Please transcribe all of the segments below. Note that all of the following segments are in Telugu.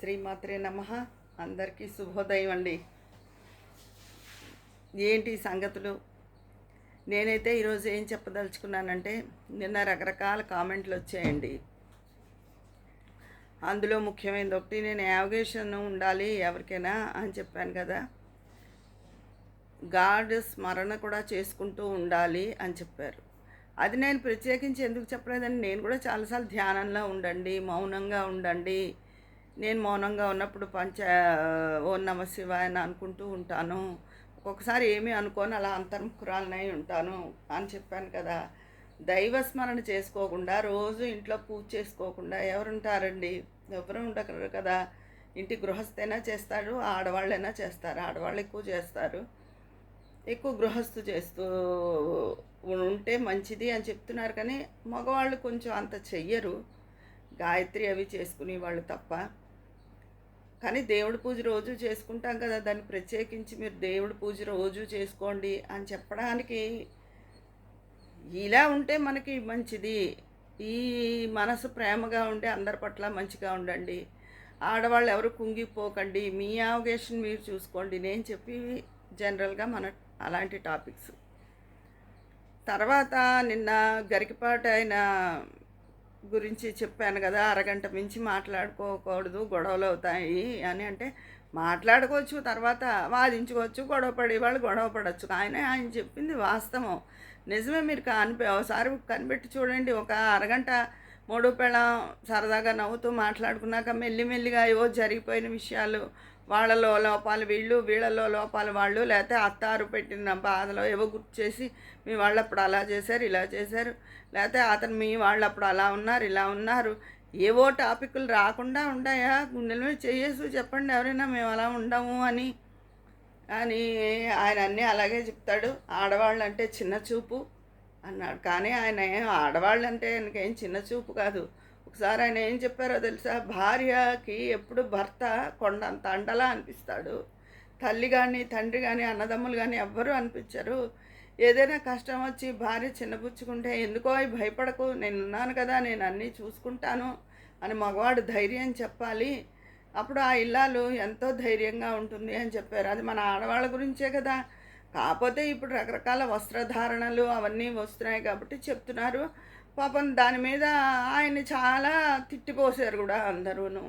శ్రీమాత్రే నమ. అందరికీ శుభోదయం అండి. ఏంటి సంగతులు? నేనైతే ఈరోజు ఏం చెప్పదలుచుకున్నానంటే నిన్న రకరకాల కామెంట్లు వచ్చాయండి. అందులో ముఖ్యమైనది ఒకటి నేను యావగేషన్ ఉండాలి ఎవరికైనా అని చెప్పాను కదా. గాడ్ స్మరణ కూడా చేసుకుంటూ ఉండాలి అని చెప్పారు. అది నేను ప్రత్యేకించి ఎందుకు చెప్పలేదని నేను కూడా చాలాసార్లు ధ్యానంలో ఉండండి మౌనంగా ఉండండి నేను మౌనంగా ఉన్నప్పుడు పంచ ఓ నమ శివాయ అని అనుకుంటూ ఉంటాను. ఒక్కొక్కసారి ఏమీ అనుకోని అలా అంతర్ముఖురాలనై ఉంటాను అని చెప్పాను కదా. దైవ స్మరణ చేసుకోకుండా రోజు ఇంట్లో పూజ చేసుకోకుండా ఎవరుంటారండి? ఎవరు ఉండగలరు కదా? ఇంటి గృహస్థైనా చేస్తాడు ఆడవాళ్ళైనా చేస్తారు ఆడవాళ్ళు ఎక్కువ చేస్తారు. ఎక్కువ గృహస్థు చేస్తూ ఉంటే మంచిది అని చెప్తున్నారు కానీ మగవాళ్ళు కొంచెం అంత చెయ్యరు. గాయత్రి అవి చేసుకునే వాళ్ళు తప్ప. కానీ దేవుడి పూజ రోజు చేసుకుంటాం కదా దాన్ని ప్రత్యేకించి మీరు దేవుడి పూజ రోజు చేసుకోండి అని చెప్పడానికి ఇలా ఉంటే మనకి మంచిది. ఈ మనసు ప్రేమగా ఉండి అందరి పట్ల మంచిగా ఉండండి. ఆడవాళ్ళు ఎవరు కుంగిపోకండి. మీ అవగేషన్ మీరు చూసుకోండి. నేను చెప్పి జనరల్గా మన అలాంటి టాపిక్స్. తర్వాత నిన్న గరికపాటి అయిన గురించి చెప్పాను కదా అరగంట మించి మాట్లాడుకోకూడదు గొడవలు అవుతాయి అని అంటే మాట్లాడుకోవచ్చు తర్వాత వాదించుకోవచ్చు గొడవ పడే వాళ్ళు గొడవ పడవచ్చు ఆయన ఆయన చెప్పింది వాస్తవం. నిజమే మీరు కనిపి ఒకసారి కనిపెట్టి చూడండి. ఒక అరగంట మూడు పెళ్ళం సరదాగా నవ్వుతూ మాట్లాడుకున్నాక మెల్లిమెల్లిగా ఏవో జరిగిపోయిన విషయాలు వాళ్ళలో లోపాలు వీళ్ళు వీళ్ళలో లోపాలు వాళ్ళు లేకపోతే అత్తారు పెట్టిన బాధలో ఏవో గుర్తు చేసి మీ వాళ్ళు అప్పుడు అలా చేశారు ఇలా చేశారు. లేకపోతే అతను మీ వాళ్ళు అప్పుడు అలా ఉన్నారు ఇలా ఉన్నారు. ఏవో టాపిక్లు రాకుండా ఉంటాయా గుండెల మీద చేయేసి చెప్పండి ఎవరైనా మేము అలా ఉండము అని. అని ఆయన అన్నీ అలాగే చెప్తాడు. ఆడవాళ్ళు అంటే చిన్న చూపు అన్నాడు. కానీ ఆయన ఆడవాళ్ళు అంటే ఆయనకేం చిన్న చూపు కాదు. ఒకసారి ఆయన ఏం చెప్పారో తెలుసా? భార్యకి ఎప్పుడు భర్త కొండంత అండలా అనిపిస్తాడు. తల్లి కానీ తండ్రి కానీ అన్నదమ్ములు కానీ ఎవ్వరూ అనిపించరు. ఏదైనా కష్టం వచ్చి భార్య చిన్నపుచ్చుకుంటే ఎందుకో అవి భయపడకు నేను ఉన్నాను కదా నేను అన్నీ చూసుకుంటాను అని మగవాడు ధైర్యం చెప్పాలి. అప్పుడు ఆ ఇల్లాలు ఎంతో ధైర్యంగా ఉంటుంది అని చెప్పారు. అది మన ఆడవాళ్ళ గురించే కదా. కాకపోతే ఇప్పుడు రకరకాల వస్త్రధారణలు అవన్నీ వస్తున్నాయి కాబట్టి చెప్తున్నారు. పాపం దాని మీద ఆయన్ని చాలా తిట్టిపోసారు కూడా అందరూను.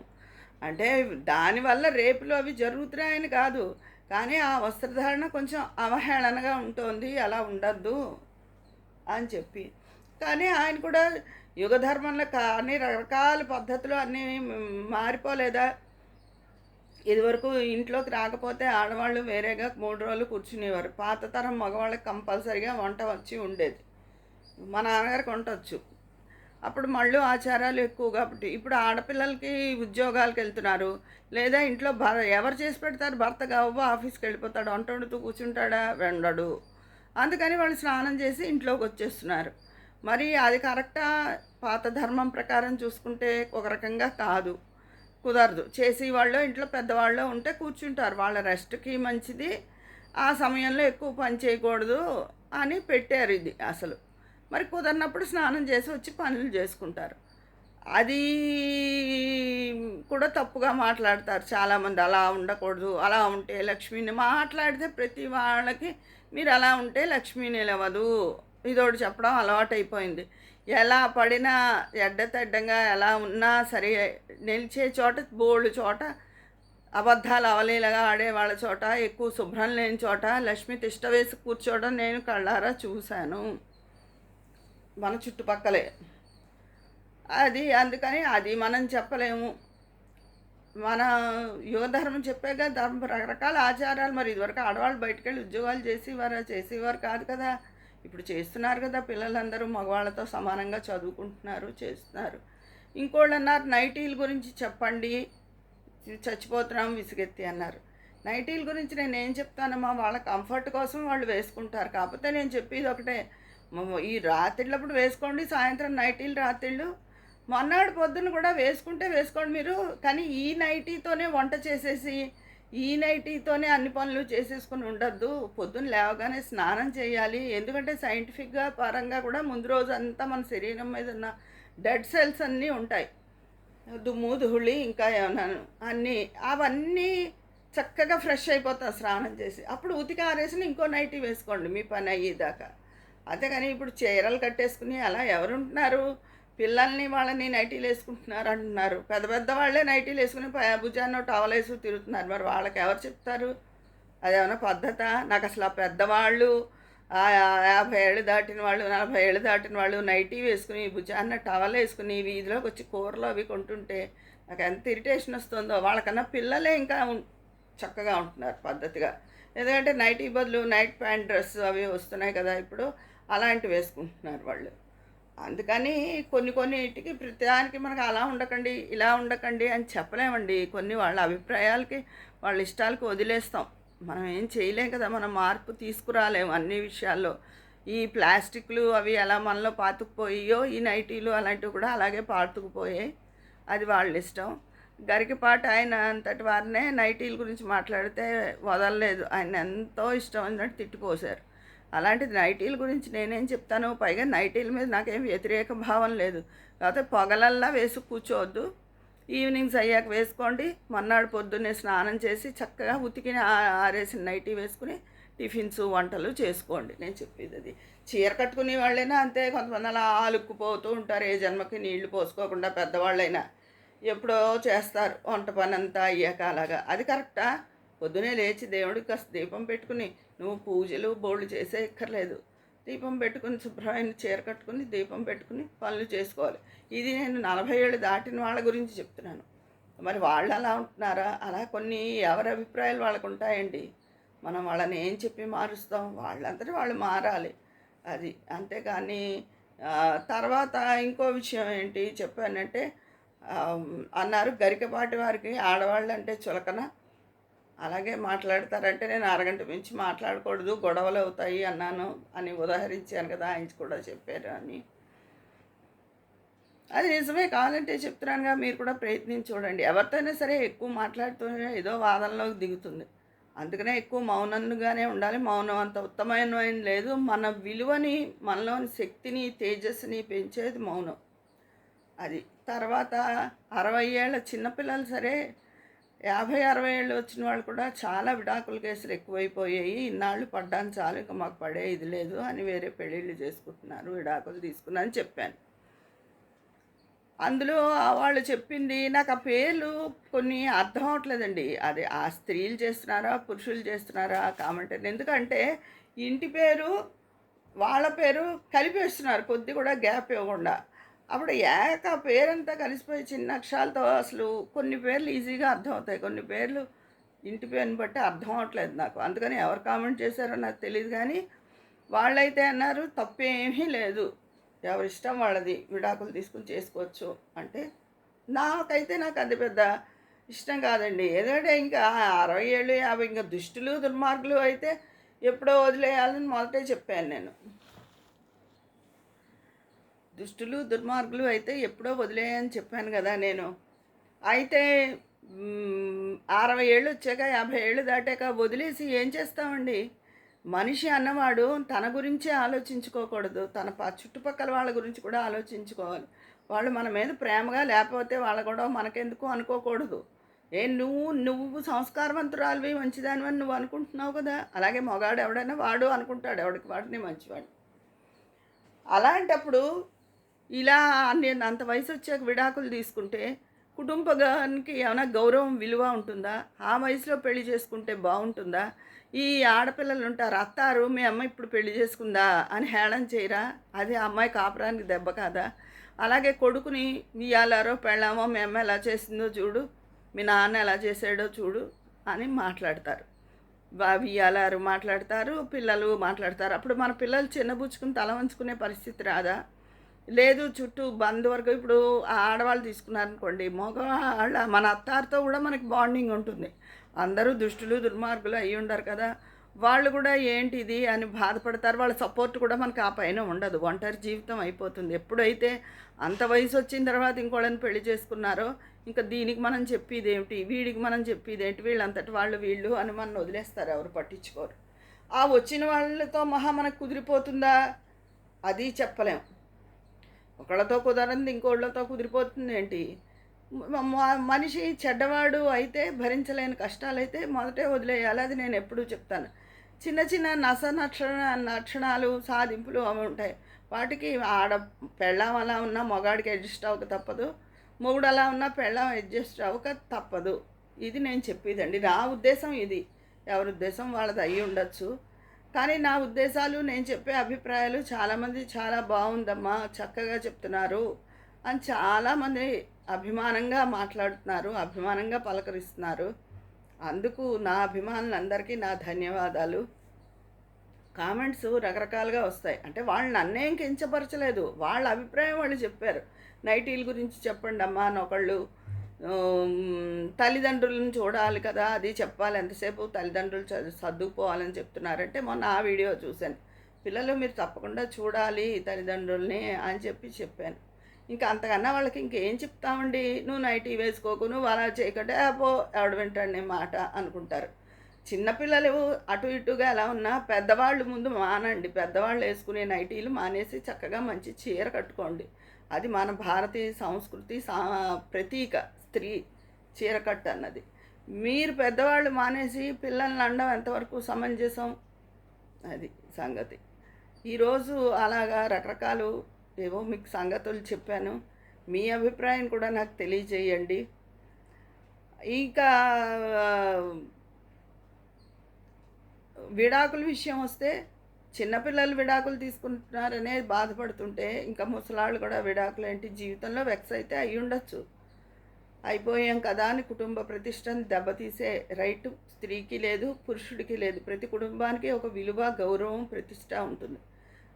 అంటే దానివల్ల రేపులు అవి జరుగుతున్నాయని కాదు. కానీ ఆ వస్త్రధారణ కొంచెం అవహేళనగా ఉంటుంది అలా ఉండద్దు అని చెప్పి. కానీ ఆయన కూడా యుగ ధర్మంలో కానీ రకరకాల పద్ధతులు అన్నీ మారిపోలేదా? ఇదివరకు ఇంట్లోకి రాకపోతే ఆడవాళ్ళు వేరేగా మూడు రోజులు కూర్చునేవారు. పాత తరం మగవాళ్ళకి కంపల్సరిగా వంట వచ్చి ఉండేది. మా నాన్నగారికి ఉండొచ్చు అప్పుడు మళ్ళీ ఆచారాలు ఎక్కువ కాబట్టి ఇప్పుడు ఆడపిల్లలకి ఉద్యోగాలకు వెళ్తున్నారు. లేదా ఇంట్లో ఎవరు చేసి పెడతారు? భర్త కావో ఆఫీస్కి వెళ్ళిపోతాడు వంట వండుతూ కూర్చుంటాడా? వెండడు అందుకని వాళ్ళు స్నానం చేసి ఇంట్లోకి వచ్చేస్తున్నారు. మరి అది కరెక్టా? పాత ధర్మం ప్రకారం చూసుకుంటే ఒక రకంగా కాదు. కుదరదు. చేసి వాళ్ళు ఇంట్లో పెద్దవాళ్ళు ఉంటే కూర్చుంటారు. వాళ్ళ రెస్ట్కి మంచిది. ఆ సమయంలో ఎక్కువ పని చేయకూడదు అని పెట్టారు ఇది అసలు. మరి కుదరినప్పుడు స్నానం చేసి వచ్చి పనులు చేసుకుంటారు. అది కూడా తప్పుగా మాట్లాడతారు చాలామంది. అలా ఉండకూడదు అలా ఉంటే లక్ష్మిని మాట్లాడితే ప్రతి వాళ్ళకి మీరు అలా ఉంటే లక్ష్మి నిలవదు. ఇదోటి చెప్పడం అలవాటైపోయింది. ఎలా పడినా ఎడ్డతెడ్డంగా ఎలా ఉన్నా సరే నిలిచే చోట బోల్డ్ చోట అబద్ధాలు అవలీలగా ఆడే వాళ్ళ చోట ఎక్కువ శుభ్రం లేని చోట లక్ష్మి తిష్ట వేసి కూర్చోవడం నేను కళ్ళారా చూశాను. మన చుట్టుపక్కలే. అది అందుకని అది మనం చెప్పలేము. మన యువధర్మం చెప్పాక ధర్మ రకరకాల ఆచారాలు. మరి ఇదివరకు ఆడవాళ్ళు బయటకు వెళ్ళి ఉద్యోగాలు చేసేవారా? చేసేవారు కాదు కదా. ఇప్పుడు చేస్తున్నారు కదా పిల్లలందరూ మగవాళ్ళతో సమానంగా చదువుకుంటున్నారు చేస్తున్నారు. ఇంకోళ్ళు అన్నారు నైటీల గురించి చెప్పండి చచ్చిపోతున్నాం విసిగెత్తి అన్నారు. నైటీల గురించి నేను ఏం చెప్తానమ్మా? వాళ్ళ కంఫర్ట్ కోసం వాళ్ళు వేసుకుంటారు. కాకపోతే నేను చెప్పేది ఒకటే ఈ రాత్రిళ్ళప్పుడు వేసుకోండి సాయంత్రం నైటీలు రాత్రిళ్ళు. మొన్నటి పొద్దున్న కూడా వేసుకుంటే వేసుకోండి మీరు. కానీ ఈ నైటీతోనే వంట చేసేసి ఈ నైటీతోనే అన్ని పనులు చేసేసుకుని ఉండొద్దు. పొద్దున్న లేవగానే స్నానం చేయాలి. ఎందుకంటే సైంటిఫిక్గా పరంగా కూడా ముందు రోజు అంతా మన శరీరం మీద ఉన్న డెడ్ సెల్స్ అన్నీ ఉంటాయి. దుమ్ము ధూళి ఇంకా ఏమన్నా అన్నీ అవన్నీ చక్కగా ఫ్రెష్ అయిపోతాం స్నానం చేసి. అప్పుడు ఉతికి ఆరేసిన ఇంకో నైటీ వేసుకోండి మీ పని అయ్యేదాకా. అంతేగాని ఇప్పుడు చీరలు కట్టేసుకుని అలా ఎవరు ఉంటున్నారు పిల్లల్ని వాళ్ళని నైటీలు వేసుకుంటున్నారు అంటున్నారు. పెద్ద పెద్ద వాళ్ళే నైటీలు వేసుకుని భుజాన్ని టవల్ వేసి తిరుగుతున్నారు. మరి వాళ్ళకి ఎవరు చెప్తారు? అదేమన్నా పద్ధత? నాకు అసలు ఆ పెద్దవాళ్ళు యాభై ఏళ్ళు దాటిన వాళ్ళు నలభై ఏళ్ళు దాటిన వాళ్ళు నైటీ వేసుకుని భుజాన్న టవల్ వేసుకుని వీధిలోకి వచ్చి కూరలు అవి కొంటుంటే నాకు ఎంత ఇరిటేషన్ వస్తుందో. వాళ్ళకన్నా పిల్లలే ఇంకా చక్కగా ఉంటున్నారు పద్ధతిగా. ఎందుకంటే నైటీ బదులు నైట్ ప్యాంట్ డ్రెస్ అవి వస్తున్నాయి కదా ఇప్పుడు. అలాంటివి వేసుకుంటున్నారు వాళ్ళు. అందుకని కొన్ని కొన్నిటికి ప్రతిదానికి మనకు అలా ఉండకండి ఇలా ఉండకండి అని చెప్పలేమండి. కొన్ని వాళ్ళ అభిప్రాయాలకి వాళ్ళ ఇష్టాలకి వదిలేస్తాం. మనం ఏం చేయలేం కదా మనం మార్పు తీసుకురాలేము అన్ని విషయాల్లో. ఈ ప్లాస్టిక్లు అవి ఎలా మనలో పాతుకుపోయాయో ఈ నైటీలు అలాంటివి కూడా అలాగే పాతుకుపోయాయి. అది వాళ్ళ ఇష్టం. గరికిపాటు ఆయన అంతటి వారినే నైటీల గురించి మాట్లాడితే వదలలేదు. ఆయన ఎంతో ఇష్టం అన్నట్టు తిట్టిపోశారు అలాంటిది నైటీల గురించి నేనేం చెప్తాను పైగా నైటీల మీద నాకేం వ్యతిరేక భావం లేదు. కాకపోతే పొగలల్లా వేసి కూర్చోవద్దు. ఈవినింగ్స్ అయ్యాక వేసుకోండి. మర్నాడు పొద్దున్నే స్నానం చేసి చక్కగా ఉతికిన ఆరేసిన నైటీ వేసుకుని టిఫిన్స్ వంటలు చేసుకోండి. నేను చెప్పేది అది. చీర కట్టుకునే వాళ్ళైనా అంతే. కొంతమంది అలా ఆలుక్కుపోతూ ఉంటారు. ఏ జన్మకి నీళ్ళు పోసుకోకుండా పెద్దవాళ్ళైనా ఎప్పుడో చేస్తారు. వంట పని అంతా అయ్యాక అలాగా. అది కరెక్టా? పొద్దునే లేచి దేవుడికి కాస్త దీపం పెట్టుకుని నువ్వు పూజలు బోళ్ళు చేసే ఎక్కర్లేదు. దీపం పెట్టుకుని శుభ్రమైన చీర కట్టుకుని దీపం పెట్టుకుని పనులు చేసుకోవాలి. ఇది నేను నలభై ఏళ్ళు దాటిన వాళ్ళ గురించి చెప్తున్నాను. మరి వాళ్ళు అలా ఉంటున్నారా? అలా కొన్ని ఎవరి అభిప్రాయాలు వాళ్ళకు ఉంటాయండి? మనం వాళ్ళని ఏం చెప్పి మారుస్తాం? వాళ్ళందరూ వాళ్ళు మారాలి. అది అంతేకాని తర్వాత ఇంకో విషయం ఏంటి చెప్పానంటే అన్నారు గరికపాటి వారికి ఆడవాళ్ళు అంటే చులకన. అలాగే మాట్లాడతారంటే నేను అరగంట మించి మాట్లాడకూడదు గొడవలు అవుతాయి అన్నాను అని ఉదాహరించాను కదా ఆయన కూడా చెప్పారు అని. అది నిజమే కావాలంటే చెప్తున్నానుగా మీరు కూడా ప్రయత్నించి చూడండి. ఎవరితోనే సరే ఎక్కువ మాట్లాడుతూనే ఏదో వాదనలోకి దిగుతుంది. అందుకనే ఎక్కువ మౌనంగానే ఉండాలి. మౌనం అంత ఉత్తమమైన లేదు. మన విలువని మనలోని శక్తిని తేజస్సుని పెంచేది మౌనం. అది తర్వాత అరవై ఏళ్ళ చిన్నపిల్లలు సరే యాభై అరవై ఏళ్ళు వచ్చిన వాళ్ళు కూడా చాలా విడాకుల కేసులు ఎక్కువైపోయాయి. ఇన్నాళ్ళు పడ్డాను చాలు ఇంకా మాకు పడే ఇది లేదు అని వేరే పెళ్ళిళ్ళు చేసుకుంటున్నారు విడాకులు తీసుకున్నాను చెప్పాను. అందులో వాళ్ళు చెప్పింది నాకు ఆ పేర్లు కొన్ని అర్థం అవట్లేదండి. అది ఆ స్త్రీలు చేస్తున్నారా పురుషులు చేస్తున్నారా కామెంటర్ ఎందుకంటే ఇంటి పేరు వాళ్ళ పేరు కలిపేస్తున్నారు కొద్ది కూడా గ్యాప్ ఇవ్వకుండా. అప్పుడు ఏక పేరంతా కలిసిపోయి చిన్న అక్షరాలతో అసలు కొన్ని పేర్లు ఈజీగా అర్థమవుతాయి. కొన్ని పేర్లు ఇంటి పేరుని బట్టి అర్థం అవట్లేదు నాకు. అందుకని ఎవరు కామెంట్ చేశారో నాకు తెలియదు కానీ వాళ్ళైతే అన్నారు తప్పేమీ లేదు. ఎవరి ఇష్టం వాళ్ళది. విడాకులు తీసుకుని చేసుకోవచ్చు. అంటే నాకైతే నాకు అది పెద్ద ఇష్టం కాదండి. ఏదంటే ఇంకా అరవై ఏళ్ళు యాభై ఇంకా దుష్టులు దుర్మార్గులు అయితే ఎప్పుడో వదిలేయాలని మొదటే చెప్పాను నేను. దుష్టులు దుర్మార్గులు అయితే ఎప్పుడో వదిలేయని చెప్పాను కదా నేను. అయితే అరవై ఏళ్ళు వచ్చాక యాభై ఏళ్ళు దాటాక వదిలేసి ఏం చేస్తామండి? మనిషి అన్నవాడు తన గురించే ఆలోచించుకోకూడదు. తన చుట్టుపక్కల వాళ్ళ గురించి కూడా ఆలోచించుకోవాలి. వాళ్ళు మన మీద ప్రేమగా లేకపోతే వాళ్ళ కూడా మనకెందుకు అనుకోకూడదు. ఏ నువ్వు నువ్వు సంస్కారవంతురాలివి మంచిదానివని నువ్వు అనుకుంటున్నావు కదా? అలాగే మగాడు ఎవడైనా వాడు అనుకుంటాడు. ఎవడికి వాడిని మంచివాడు. అలాంటప్పుడు ఇలా నేను అంత వయసు వచ్చాక విడాకులు తీసుకుంటే కుటుంబానికి ఏమైనా గౌరవం విలువ ఉంటుందా? ఆ వయసులో పెళ్ళి చేసుకుంటే బాగుంటుందా? ఈ ఆడపిల్లలు ఉంటారు అత్తారు మీ అమ్మ ఇప్పుడు పెళ్ళి చేసుకుందా? అని హేళన చేయరా? అది ఆ అమ్మాయి కాపురానికి దెబ్బ కాదా? అలాగే కొడుకుని ఇయ్యాలారో పెళ్ళామో మీ అమ్మ ఎలా చేసిందో చూడు మీ నాన్న ఎలా చేసాడో చూడు అని మాట్లాడతారు. వియ్యాలారు మాట్లాడతారు పిల్లలు మాట్లాడతారు. అప్పుడు మన పిల్లలు చిన్నబుచ్చుకుని తల వంచుకునే పరిస్థితి రాదా? లేదు చుట్టూ బంధువర్గం. ఇప్పుడు ఆడవాళ్ళు తీసుకున్నారనుకోండి మగవాళ్ళ మన అత్తారితో కూడా మనకి బాండింగ్ ఉంటుంది. అందరూ దుష్టులు దుర్మార్గులు అయి ఉండరు కదా. వాళ్ళు కూడా ఏంటి ఇది అని బాధపడతారు. వాళ్ళ సపోర్ట్ కూడా మనకు ఆ పైన ఉండదు. ఒంటరి జీవితం అయిపోతుంది. ఎప్పుడైతే అంత వయసు వచ్చిన తర్వాత ఇంకోళ్ళని పెళ్ళి చేసుకున్నారో ఇంకా దీనికి మనం చెప్పేది ఏమిటి వీడికి మనం చెప్పేది ఏంటి వీళ్ళంతటి వాళ్ళు వీళ్ళు అని మనం వదిలేస్తారు. ఎవరు పట్టించుకోరు. ఆ వచ్చిన వాళ్ళతో మహా మనకు కుదిరిపోతుందా? అది చెప్పలేం. ఒకళ్ళతో కుదరంది ఇంకోళ్ళతో కుదిరిపోతుంది ఏంటి? మనిషి చెడ్డవాడు అయితే భరించలేని కష్టాలైతే మొదటే వదిలేయాలి అది నేను ఎప్పుడూ చెప్తాను. చిన్న చిన్న నస నక్షణ లక్షణాలు సాధింపులు అవి ఉంటాయి. వాటికి ఆడ పెళ్ళాం అలా ఉన్నా మగాడికి అడ్జస్ట్ అవ్వక తప్పదు. మొగుడు అలా ఉన్నా పెళ్ళాం అడ్జస్ట్ అవ్వక తప్పదు. ఇది నేను చెప్పేదండి. నా ఉద్దేశం ఇది. ఎవరి ఉద్దేశం వాళ్ళది అయ్యి ఉండొచ్చు కానీ నా ఉద్దేశాలు నేను చెప్పే అభిప్రాయాలు చాలామంది చాలా బాగుందమ్మా చక్కగా చెప్తున్నారు అని చాలామంది అభిమానంగా మాట్లాడుతున్నారు అభిమానంగా పలకరిస్తున్నారు. అందుకు నా అభిమానులందరికీ నా ధన్యవాదాలు. కామెంట్స్ రకరకాలుగా వస్తాయి. అంటే వాళ్ళు నన్నేం కించపరచలేదు. వాళ్ళ అభిప్రాయం వాళ్ళు చెప్పారు. నైటీల గురించి చెప్పండి అమ్మా అని ఒకళ్ళు తల్లిదండ్రులను చూడాలి కదా అది చెప్పాలి. ఎంతసేపు తల్లిదండ్రులు చదువు సర్దుకుపోవాలని చెప్తున్నారంటే మొన్న ఆ వీడియో చూశాను. పిల్లలు మీరు తప్పకుండా చూడాలి తల్లిదండ్రుల్ని అని చెప్పి చెప్పాను. ఇంకా అంతకన్నా వాళ్ళకి ఇంకేం చెప్తామండి? నువ్వు నైటీ వేసుకోకు నువ్వు అలా చేయకంటే అపో ఎవడు వింటాడు నీ మాట అనుకుంటారు. చిన్నపిల్లలు అటు ఇటుగా ఎలా ఉన్నా పెద్దవాళ్ళు ముందు మానండి. పెద్దవాళ్ళు వేసుకునే నైటీలు మానేసి చక్కగా మంచి చీర కట్టుకోండి. అది మన భారతీయ సంస్కృతి సా ప్రతీక. స్త్రీ చీరకట్టు అన్నది. మీరు పెద్దవాళ్ళు మానేసి పిల్లల్ని అనడం ఎంతవరకు సమంజసం? అది సంగతి. ఈరోజు అలాగా రకరకాలు ఏవో మీకు సంగతులు చెప్పాను. మీ అభిప్రాయం కూడా నాకు తెలియజేయండి. ఇంకా విడాకుల విషయం వస్తే చిన్నపిల్లలు విడాకులు తీసుకుంటున్నారనే బాధపడుతుంటే ఇంకా ముసలాళ్ళు కూడా విడాకులు ఏంటి? జీవితంలో వెక్స్ అయితే అయి ఉండొచ్చు అయిపోయాం కదా అని కుటుంబ ప్రతిష్టను దెబ్బతీసే రైట్ స్త్రీకి లేదు పురుషుడికి లేదు. ప్రతి కుటుంబానికి ఒక విలువ గౌరవం ప్రతిష్ట ఉంటుంది.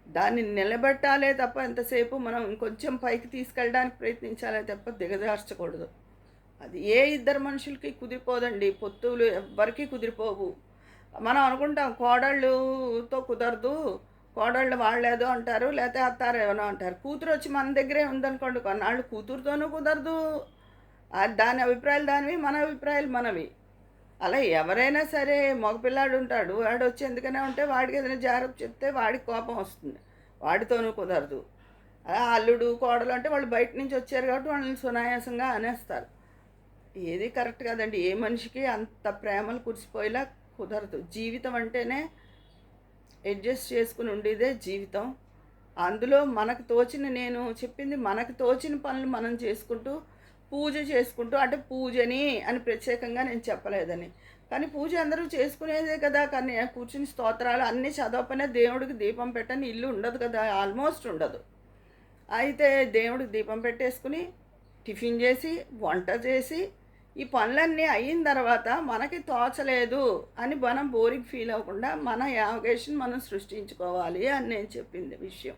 దాన్ని నిలబెట్టాలే తప్ప ఎంతసేపు మనం ఇంకొంచెం పైకి తీసుకెళ్ళడానికి ప్రయత్నించాలే తప్ప దిగజార్చకూడదు. అది ఏ ఇద్దరు మనుషులకి కుదిరిపోదండి. పొత్తులు ఎవ్వరికీ కుదిరిపోవు. మనం అనుకుంటాం కోడళ్ళుతో కుదరదు కోడళ్ళు వాళ్ళేదో అంటారు లేకపోతే అత్తారు ఏమో అంటారు. కూతురు వచ్చి మన దగ్గరే ఉందనుకోండి కొన్నాళ్ళు కూతురుతోనూ కుదరదు. దాని అభిప్రాయాలు దానివి మన అభిప్రాయాలు మనవి. అలా ఎవరైనా సరే మగపిల్లాడు ఉంటాడు వాడు వచ్చి ఎందుకనే ఉంటే వాడికి ఏదైనా జాగ్రత్త చెప్తే వాడికి కోపం వస్తుంది. వాడితోనూ కుదరదు. అలా అల్లుడు కోడలు అంటే వాళ్ళు బయట నుంచి వచ్చారు కాబట్టి వాళ్ళని సునాయాసంగా అనేస్తారు. ఏది కరెక్ట్ కాదండి. ఏ మనిషికి అంత ప్రేమలు కురిసిపోయేలా కుదరదు. జీవితం అంటేనే అడ్జస్ట్ చేసుకుని ఉండేదే జీవితం. అందులో మనకు తోచిన నేను చెప్పింది మనకు తోచిన పనులు మనం చేసుకుంటూ పూజ చేసుకుంటూ అంటే పూజని అని ప్రత్యేకంగా నేను చెప్పలేదని. కానీ పూజ అందరూ చేసుకునేదే కదా కానీ కూర్చుని స్తోత్రాలు అన్నీ చదవపనే దేవుడికి దీపం పెట్టని ఇల్లు ఉండదు కదా ఆల్మోస్ట్ ఉండదు. అయితే దేవుడికి దీపం పెట్టేసుకుని టిఫిన్ చేసి వంట చేసి ఈ పనులన్నీ అయిన తర్వాత మనకి తోచలేదు అని మనం బోరింగ్ ఫీల్ అవ్వకుండా మన యావగేషన్ మనం సృష్టించుకోవాలి అని నేను చెప్పింది విషయం.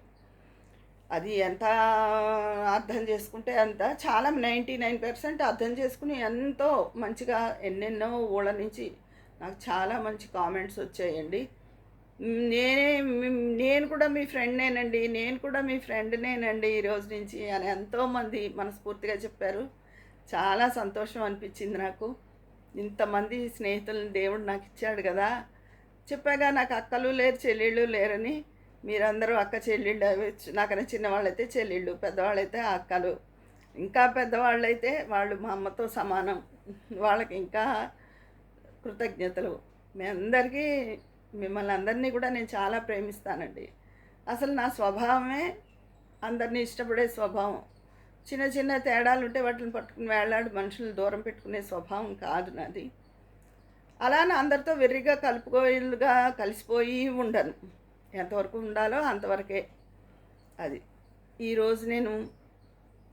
అది ఎంత అర్థం చేసుకుంటే అంత. చాలా నైంటీ నైన్ పర్సెంట్ అర్థం చేసుకుని ఎంతో మంచిగా ఎన్నెన్నో ఊళ్ళ నుంచి నాకు చాలా మంచి కామెంట్స్ వచ్చాయండి. నేనే నేను కూడా మీ ఫ్రెండ్నేనండి నేను కూడా మీ ఫ్రెండ్నేనండి ఈరోజు నుంచి అని ఎంతోమంది మనస్ఫూర్తిగా చెప్పారు. చాలా సంతోషం అనిపించింది నాకు. ఇంతమంది స్నేహితులను దేవుడు నాకు ఇచ్చాడు కదా. చెప్పాగా నాకు అక్కలు లేరు చెల్లెళ్ళు లేరని. మీరందరూ అక్క చెల్లెళ్ళు అవి నాకన్నా చిన్నవాళ్ళైతే చెల్లెళ్ళు పెద్దవాళ్ళైతే అక్కలు. ఇంకా పెద్దవాళ్ళైతే వాళ్ళు మా అమ్మతో సమానం. వాళ్ళకి ఇంకా కృతజ్ఞతలు. మీ అందరికీ మిమ్మల్ని అందరినీ కూడా నేను చాలా ప్రేమిస్తానండి. అసలు నా స్వభావమే అందరినీ ఇష్టపడే స్వభావం. చిన్న చిన్న తేడాలు ఉంటే వాటిని పట్టుకుని వేలాడి మనుషులు దూరం పెట్టుకునే స్వభావం కాదు నాది. అలానే అందరితో వెర్రిగా కలుపుకోలుగా కలిసిపోయి ఉండను. ఎంతవరకు ఉండాలో అంతవరకే అది. ఈరోజు నేను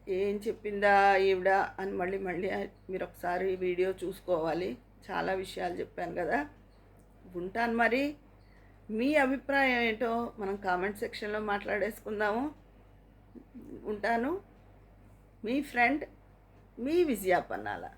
ఏం చెప్పిందా ఈవిడ అని మళ్ళీ మళ్ళీ మీరు ఒకసారి వీడియో చూసుకోవాలి. చాలా విషయాలు చెప్పాను కదా. ఉంటాను మరి. మీ అభిప్రాయం ఏంటో మనం కామెంట్ సెక్షన్లో మాట్లాడేసుకుందాము. ఉంటాను. మీ ఫ్రెండ్ మీ విజయాపన్నాల.